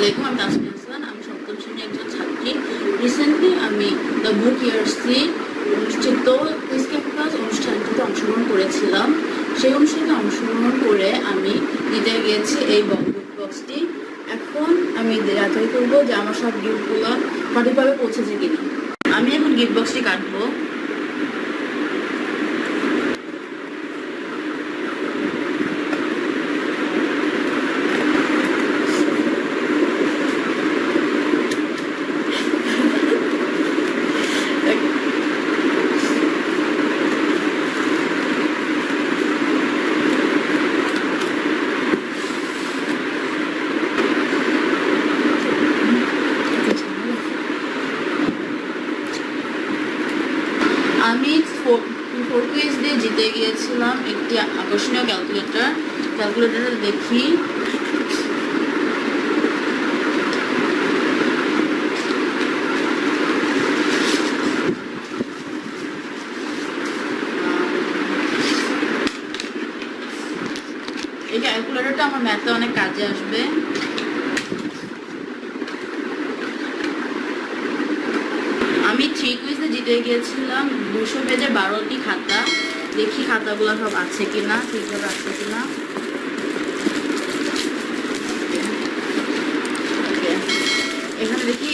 আলাইকুম, আমি তাসমিন হাসান, আমি সপ্তম শ্রেণির একজন ছাত্রী। রিসেন্টলি আমি দ্য বুক ইয়ার্সি অনুষ্ঠিত ক্যাম্পাস অনুষ্ঠানটিতে অংশগ্রহণ করেছিলাম। সেই অনুষ্ঠানে অংশগ্রহণ করে আমি দিতে গিয়েছি এই বক্সটি এখন আমি যাচাই করব যে আমার সব গিফটগুলো সঠিকভাবে পৌঁছেছে কিনা। আমি এখন গিফট বক্সটি কাটবো। আমি ফোর কুইজ দিয়ে জিতে গিয়েছিলাম একটি আকর্ষণীয় ক্যালকুলেটর ক্যালকুলেটর দেখি। এই ক্যালকুলেটরটা আমার ম্যাথে অনেক কাজে আসবে আমি থ্রি জিতে গিয়েছিলাম। দুশো পেজে বারোটি খাতা। দেখি খাতাগুলো সব আছে কিনা, ঠিকভাবে আছে কিনা। Okay. এখানে দেখি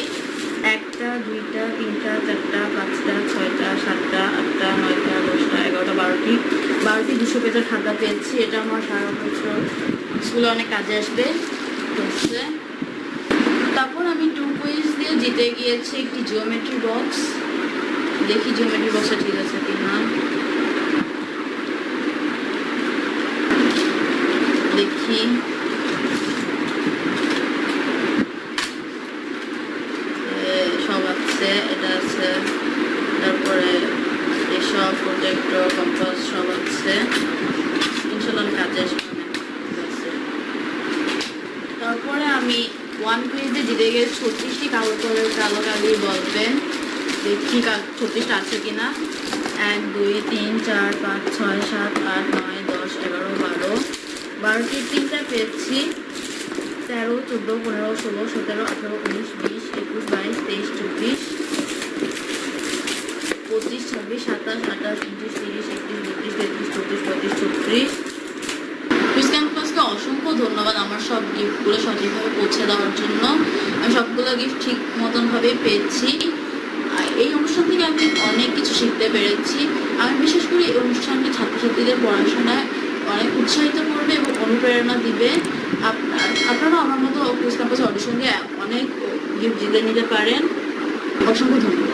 একটা, দুইটা, তিনটা, চারটা, পাঁচটা, ছয়টা, সাতটা, আটটা, নয়টা, দশটা, এগারোটা, বারোটি। বারোটি দুশো পেজের খাতা পেয়েছি। এটা আমার সারা বছর স্কুলে অনেক কাজে আসবে তারপর আমি টু কুইজ দিয়ে জিতে গিয়েছি একটি জিওমেট্রি বক্স দেখি জিওমেট্রি বক্সটা ঠিক আছে কিনা দেখি। এ, সব আছে এটা আছে। তারপরে এসব প্রজেক্টর কম্পাস সব আছে। ইনশাল্লাহ কাজে তারপরে আমি ওয়ান কুইজে জিতে গিয়ে ছত্রিশটি কালো কালো কালি বলবেন। ছত্রিশটা আছে কিনা। এক, দুই, তিন, চার, পাঁচ, ছয়, সাত, আট, নয়, দশ, এগারো, বারো। বারোটির তিনটা পেয়েছি। তেরো, চোদ্দ, পনেরো, ষোলো, সতেরো, আঠেরো, উনিশ, বিশ, একুশ, বাইশ, তেইশ, চব্বিশ। পঁচিশ, ছাব্বিশ, সাতাশ, আঠাশ, উনত্রিশ, তিরিশ, একত্রিশ, বত্রিশ, তেত্রিশ, চৌত্রিশ, পঁয়ত্রিশ, ছত্রিশ। ক্যাম্পাসকে অসংখ্য ধন্যবাদ আমার সব গিফটগুলো সঠিকভাবে পৌঁছে দেওয়ার জন্য। আমি সবগুলো গিফট ঠিক মতনভাবে পেয়েছি। এই অনুষ্ঠান থেকে আমি অনেক কিছু শিখতে পেরেছি। আমি বিশেষ করে এই অনুষ্ঠানটি ছাত্রছাত্রীদের পড়াশোনায় অনেক উৎসাহিত করবে এবং অনুপ্রেরণা দিবে। আপনার আপনারাও আমার মতো কুইজ ক্যাম্পাসে অডিশন দিয়ে অনেক গিফট জিতে নিতে পারেন। অসংখ্য ধন্যবাদ।